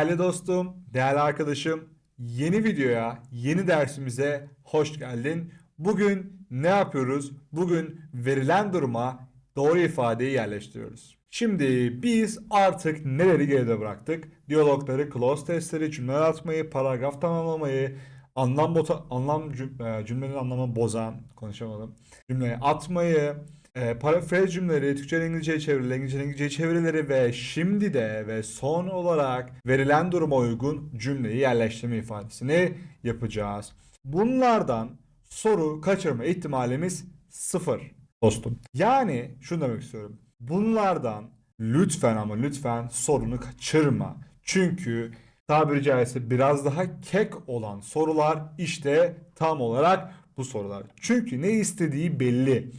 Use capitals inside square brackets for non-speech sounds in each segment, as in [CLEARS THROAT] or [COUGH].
Değerli dostum, değerli arkadaşım, yeni videoya, yeni dersimize hoş geldin. Bugün ne yapıyoruz? Bugün verilen duruma doğru ifadeyi yerleştiriyoruz. Şimdi biz artık neleri geride bıraktık? Diyalogları, clause testleri, cümleler atmayı, paragraf tamamlamayı, anlam bota, anlam cüm- e, cümlenin anlamını bozan, konuşamadım. Cümleyi atmayı, e, parafraz cümleleri, Türkçeden İngilizceye çevirileri, İngilizceden İngilizceye çevirileri ve şimdi de ve son olarak verilen duruma uygun cümleyi yerleştirme ifadesini yapacağız. Bunlardan soru kaçırma ihtimalimiz sıfır dostum. Yani şunu demek istiyorum. Bunlardan lütfen ama lütfen sorunu kaçırma. Çünkü tabiri caizse biraz daha kek olan sorular işte tam olarak bu sorular. Çünkü ne istediği belli.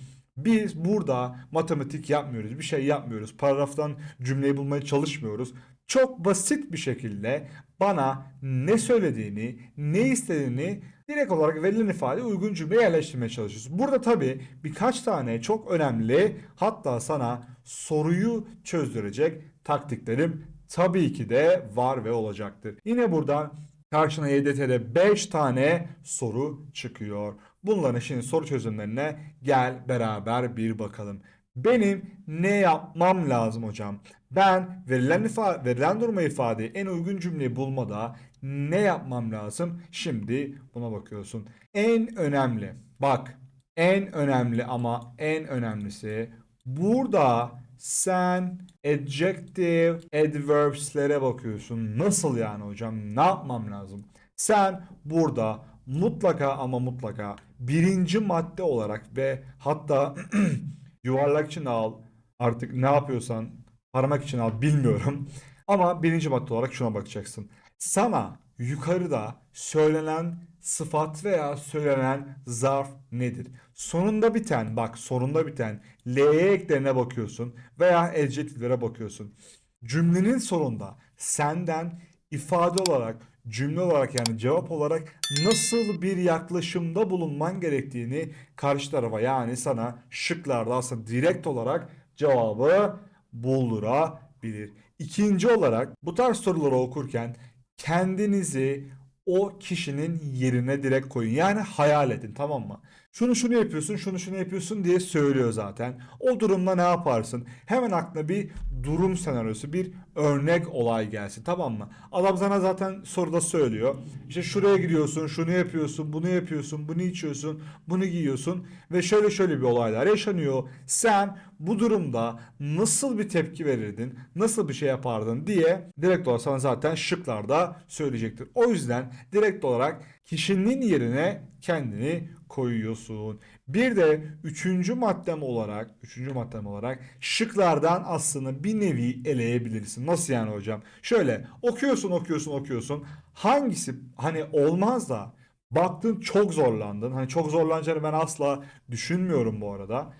Biz burada matematik yapmıyoruz, bir şey yapmıyoruz. Paragraftan cümleyi bulmaya çalışmıyoruz. Çok basit bir şekilde bana ne söylediğini, ne istediğini direkt olarak verilen ifade uygun cümleye yerleştirmeye çalışıyoruz. Burada tabii birkaç tane çok önemli hatta sana soruyu çözdürecek taktiklerim tabii ki de var ve olacaktır. Yine buradan karşına YDT'de 5 tane soru çıkıyor. Bunların şimdi soru çözümlerine gel beraber bir bakalım. Benim ne yapmam lazım hocam? Ben verilen ifa verilen duruma ifadeyi en uygun cümleyi bulmada ne yapmam lazım? Şimdi buna bakıyorsun. En önemli bak en önemli ama en önemlisi burada sen adjective adverbs'lere bakıyorsun. Nasıl yani hocam? Ne yapmam lazım? Sen burada mutlaka ama mutlaka birinci madde olarak ve hatta [CLEARS THROAT] yuvarlak için al artık ne yapıyorsan parmak için al bilmiyorum. Ama birinci madde olarak şuna bakacaksın. Sana yukarıda söylenen sıfat veya söylenen zarf nedir? Sonunda biten bak sonunda biten L'ye eklerine bakıyorsun veya adjektiflere bakıyorsun. Cümlenin sonunda senden ifade olarak cümle olarak yani cevap olarak nasıl bir yaklaşımda bulunman gerektiğini karşı tarafa yani sana şıklarda aslında direkt olarak cevabı buldurabilir. İkinci olarak bu tarz soruları okurken kendinizi o kişinin yerine direkt koyun. Yani hayal edin tamam mı? Şunu şunu yapıyorsun, şunu şunu yapıyorsun diye söylüyor zaten. O durumda ne yaparsın? Hemen aklına bir durum senaryosu, bir örnek olay gelsin tamam mı? Adam sana zaten soruda söylüyor. İşte şuraya gidiyorsun, şunu yapıyorsun, bunu yapıyorsun, bunu içiyorsun, bunu giyiyorsun ve şöyle şöyle bir olaylar yaşanıyor. Sen bu durumda nasıl bir tepki verirdin, nasıl bir şey yapardın diye direkt olarak sana zaten şıklarda söyleyecektir. O yüzden direkt olarak kişinin yerine kendini koyuyorsun. Bir de üçüncü maddem olarak, üçüncü maddem olarak şıklardan aslında bir nevi eleyebilirsin. Nasıl yani hocam? Şöyle okuyorsun, okuyorsun, okuyorsun. Hangisi hani olmaz da baktın çok zorlandın. Hani çok zorlanacağını ben asla düşünmüyorum bu arada.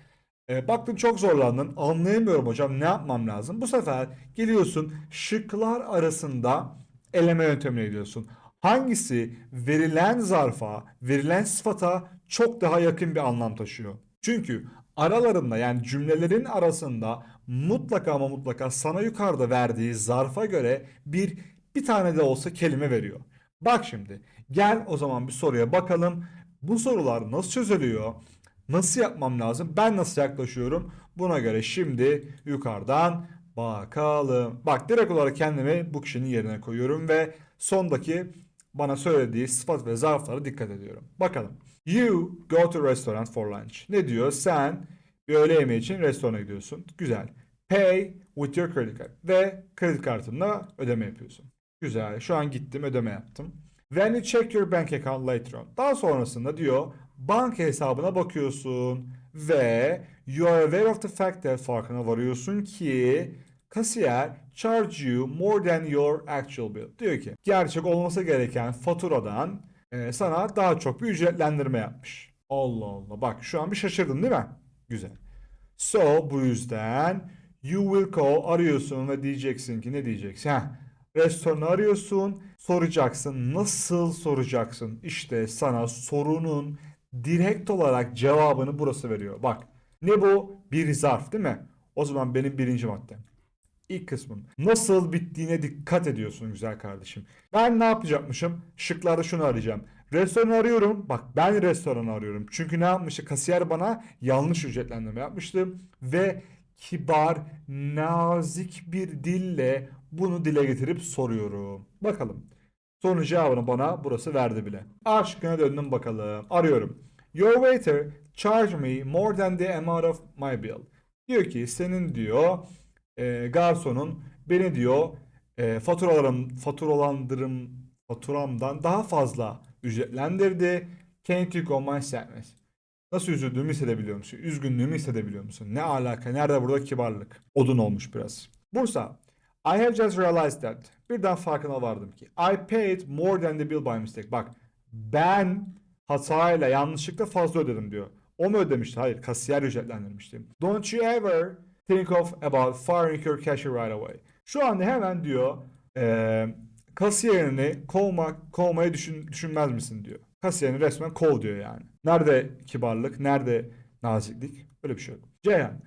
E, baktın çok zorlandın. Anlayamıyorum hocam ne yapmam lazım? Bu sefer geliyorsun şıklar arasında eleme yöntemine gidiyorsun. Hangisi verilen zarfa, verilen sıfata çok daha yakın bir anlam taşıyor? Çünkü aralarında yani cümlelerin arasında mutlaka ama mutlaka sana yukarıda verdiği zarfa göre bir bir tane de olsa kelime veriyor. Bak şimdi gel o zaman bir soruya bakalım. Bu sorular nasıl çözülüyor? Nasıl yapmam lazım? Ben nasıl yaklaşıyorum? Buna göre şimdi yukarıdan bakalım. Bak direkt olarak kendimi bu kişinin yerine koyuyorum ve sondaki bana söylediği sıfat ve zarflara dikkat ediyorum. Bakalım. You go to restaurant for lunch. Ne diyor? Sen bir öğle yemeği için restorana gidiyorsun. Güzel. Pay with your credit card. Ve kredi kartınla ödeme yapıyorsun. Güzel. Şu an gittim ödeme yaptım. When you check your bank account later on. Daha sonrasında diyor banka hesabına bakıyorsun ve you are aware of the fact that farkına varıyorsun ki kasiyer charge you more than your actual bill. Diyor ki gerçek olması gereken faturadan e, sana daha çok bir ücretlendirme yapmış. Allah Allah bak şu an bir şaşırdın değil mi? Güzel. So bu yüzden you will call arıyorsun ve diyeceksin ki ne diyeceksin? Heh, restoranı arıyorsun soracaksın. Nasıl soracaksın? İşte sana sorunun direkt olarak cevabını burası veriyor. Bak ne bu? Bir zarf değil mi? O zaman benim birinci maddem. İlk kısmın. Nasıl bittiğine dikkat ediyorsun güzel kardeşim. Ben ne yapacakmışım? Şıklarda şunu arayacağım. Restoran arıyorum. Bak ben restoran arıyorum. Çünkü ne yapmıştı? Kasiyer bana yanlış ücretlendirme yapmıştı. Ve kibar, nazik bir dille bunu dile getirip soruyorum. Bakalım. Sorunun cevabını bana burası verdi bile. A şıkkına döndüm bakalım. Arıyorum. Your waiter charged me more than the amount of my bill. Diyor ki senin diyor e, garsonun beni diyor e, faturalarım faturalandırım faturamdan daha fazla ücretlendirdi. Can't you go my sadness? Nasıl üzüldüğümü hissedebiliyor musun? Üzgünlüğümü hissedebiliyor musun? Ne alaka? Nerede burada kibarlık? Odun olmuş biraz. Bursa. I have just realized that. Birden farkına vardım ki. I paid more than the bill by mistake. Bak ben hatayla yanlışlıkla fazla ödedim diyor. O mu ödemişti? Hayır. Kasiyer ücretlendirmişti. Don't you ever think of about firing your cashier right away. Şu anda hemen diyor eee kasiyerini kovmak, kovmayı düşün, düşünmez misin diyor. Kasiyerini resmen kov diyor yani. Nerede kibarlık, nerede naziklik? Öyle bir şey yok. Ceyhan,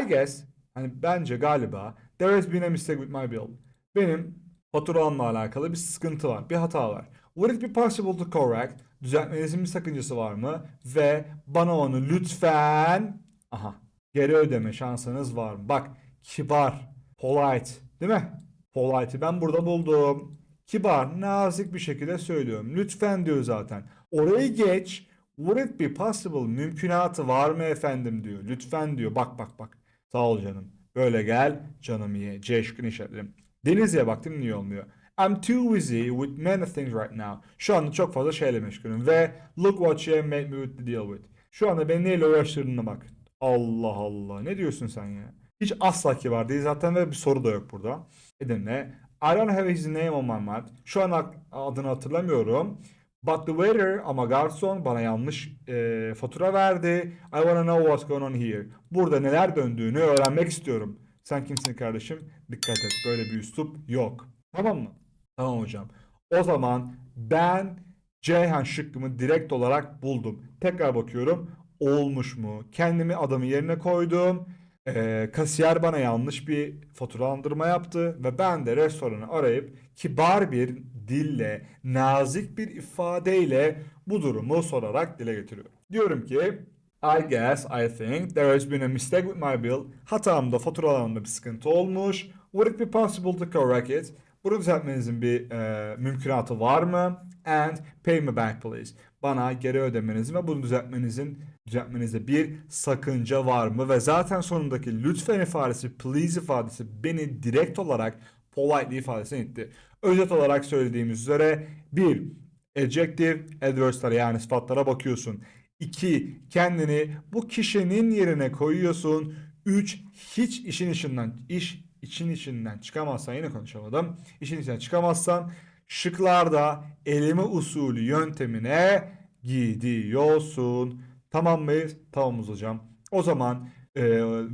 I guess, hani bence galiba there has been a mistake with my bill. Benim faturamla alakalı bir sıkıntı var, bir hata var. Would it be possible to correct? Düzeltmenizin bir sakıncası var mı? Ve bana onu lütfen, aha, geri ödeme şansınız var mı? Bak, kibar, polite, değil mi? Polite'i ben burada buldum. Kibar, nazik bir şekilde söylüyorum. Lütfen diyor zaten. Orayı geç. Would it be possible? Mümkünatı var mı efendim diyor. Lütfen diyor. Bak bak bak. Sağ ol canım. Böyle gel canım ye. C şıkkını işaretledim. Denizli'ye baktım niye olmuyor? I'm too busy with many things right now. Şu anda çok fazla şeyle meşgulüm. Ve look what you made me to deal with. Şu anda beni neyle uğraştırdığına bak. Allah Allah. Ne diyorsun sen ya? Hiç asla kibar değil zaten ve bir soru da yok burada. Edirne. I don't have his name on my mind. Şu an adını hatırlamıyorum. But the waiter ama garson bana yanlış e, fatura verdi. I wanna know what's going on here. Burada neler döndüğünü öğrenmek istiyorum. Sen kimsin kardeşim? Dikkat et. Böyle bir üslup yok. Tamam mı? Tamam hocam. O zaman ben Ceyhan şıkkımı direkt olarak buldum. Tekrar bakıyorum. Olmuş mu? Kendimi adamın yerine koydum. Ee, kasiyer bana yanlış bir faturalandırma yaptı ve ben de restoranı arayıp kibar bir dille, nazik bir ifadeyle bu durumu sorarak dile getiriyorum. Diyorum ki I guess, I think there has been a mistake with my bill. Hatamda faturalarımda bir sıkıntı olmuş. Would it be possible to correct it? Bunu düzeltmenizin bir e, mümkünatı var mı? And pay me back please. Bana geri ödemenizin ve bunu düzeltmenizin düzeltmenizde bir sakınca var mı? Ve zaten sonundaki lütfen ifadesi, please ifadesi beni direkt olarak politely ifadesine itti. Özet olarak söylediğimiz üzere bir adjective, adversary'e yani sıfatlara bakıyorsun. 2. Kendini bu kişinin yerine koyuyorsun. 3. Hiç işin içinden iş için içinden çıkamazsan yine konuşamadım. İşin içinden çıkamazsan şıklarda eleme usulü yöntemine gidiyorsun. Tamam mıyız? Tamamız hocam. O zaman e,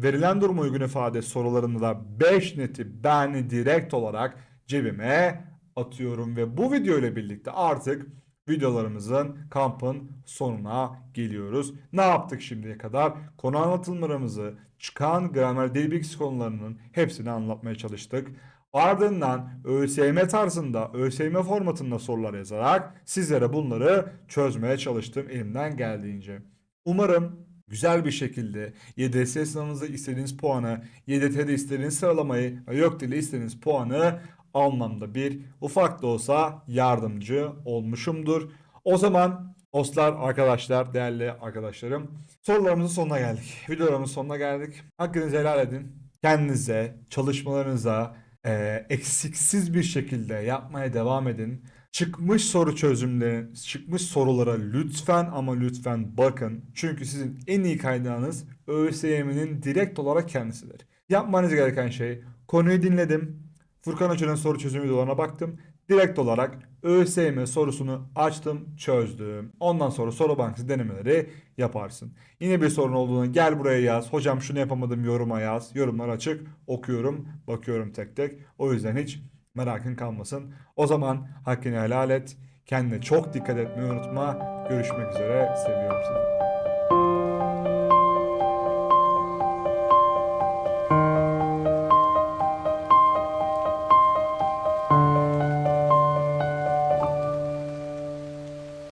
verilen durum uygun ifade sorularında da 5 neti ben direkt olarak cebime atıyorum ve bu video ile birlikte artık videolarımızın kampın sonuna geliyoruz. Ne yaptık şimdiye kadar? Konu anlatımlarımızı, çıkan gramer dil bilgisi konularının hepsini anlatmaya çalıştık. Ardından ÖSYM tarzında, ÖSYM formatında sorular yazarak sizlere bunları çözmeye çalıştım elimden geldiğince. Umarım güzel bir şekilde YDS sınavınızda istediğiniz puanı, YDT'de istediğiniz sıralamayı ve YÖKDİL'de istediğiniz puanı almamda bir ufak da olsa yardımcı olmuşumdur. O zaman dostlar, arkadaşlar, değerli arkadaşlarım sorularımızın sonuna geldik. Videolarımızın sonuna geldik. Hakkınızı helal edin. Kendinize, çalışmalarınıza e, eksiksiz bir şekilde yapmaya devam edin. Çıkmış soru çözümleri, çıkmış sorulara lütfen ama lütfen bakın. Çünkü sizin en iyi kaynağınız ÖSYM'nin direkt olarak kendisidir. Yapmanız gereken şey konuyu dinledim. Furkan Hoca'nın soru çözüm videolarına baktım. Direkt olarak ÖSYM sorusunu açtım, çözdüm. Ondan sonra soru bankası denemeleri yaparsın. Yine bir sorun olduğunda gel buraya yaz. Hocam şunu yapamadım yoruma yaz. Yorumlar açık. Okuyorum, bakıyorum tek tek. O yüzden hiç merakın kalmasın. O zaman hakkını helal et. Kendine çok dikkat etmeyi unutma. Görüşmek üzere. Seviyorum seni.